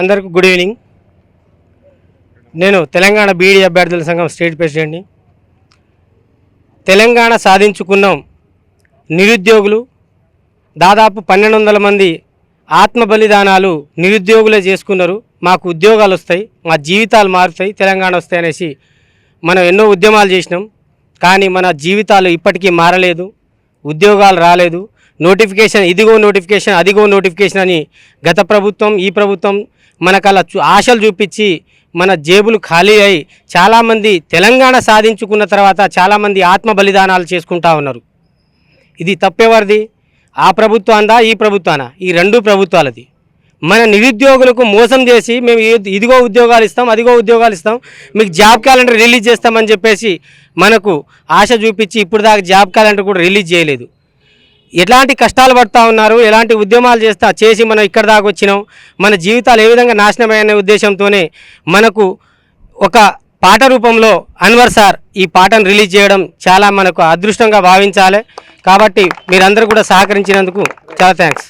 అందరికీ good evening. నేను తెలంగాణ బీడీ అభ్యర్థుల సంఘం స్టేట్ ప్రెసిడెంట్ని. తెలంగాణ సాధించుకున్నాం నిరుద్యోగులు దాదాపు పన్నెండు వందల మంది ఆత్మ బలిదానాలు నిరుద్యోగులే చేసుకున్నారు. మాకు ఉద్యోగాలు వస్తాయి మా జీవితాలు మారుతాయి తెలంగాణ వస్తాయి అనేసి మనం ఎన్నో ఉద్యమాలు చేసినాం. కానీ మన జీవితాలు ఇప్పటికీ మారలేదు ఉద్యోగాలు రాలేదు. నోటిఫికేషన్ ఇదిగో నోటిఫికేషన్ అదిగో నోటిఫికేషన్ అని గత ప్రభుత్వం ఈ ప్రభుత్వం మనకు అలా ఆశలు చూపించి మన జేబులు ఖాళీ అయి చాలామంది తెలంగాణ సాధించుకున్న తర్వాత చాలామంది ఆత్మ బలిదానాలు చేసుకుంటా ఉన్నారు. ఇది తప్పేవారిది ఆ ప్రభుత్వాందా ఈ ప్రభుత్వానా? ఈ రెండు ప్రభుత్వాలది. మన నిరుద్యోగులకు మోసం చేసి మేము ఇదిగో ఉద్యోగాలు ఇస్తాం అదిగో ఉద్యోగాలు ఇస్తాం మీకు జాబ్ క్యాలెండర్ రిలీజ్ చేస్తామని చెప్పేసి మనకు ఆశ చూపించి ఇప్పుడు దాకా జాబ్ క్యాలెండర్ కూడా రిలీజ్ చేయలేదు. ఎలాంటి కష్టాలు పడతా ఉన్నారు ఎలాంటి ఉద్యమాలు చేస్తా చేసి మనం ఇక్కడ దాకా వచ్చినాం మన జీవితాలు ఏ విధంగా నాశనమైన ఉద్దేశంతోనే మనకు ఒక పాట రూపంలో అన్వర్ సార్ ఈ పాటను రిలీజ్ చేయడం చాలా మనకు అదృష్టంగా భావించాలి. కాబట్టి మీరందరూ కూడా సహకరించినందుకు చాలా థ్యాంక్స్.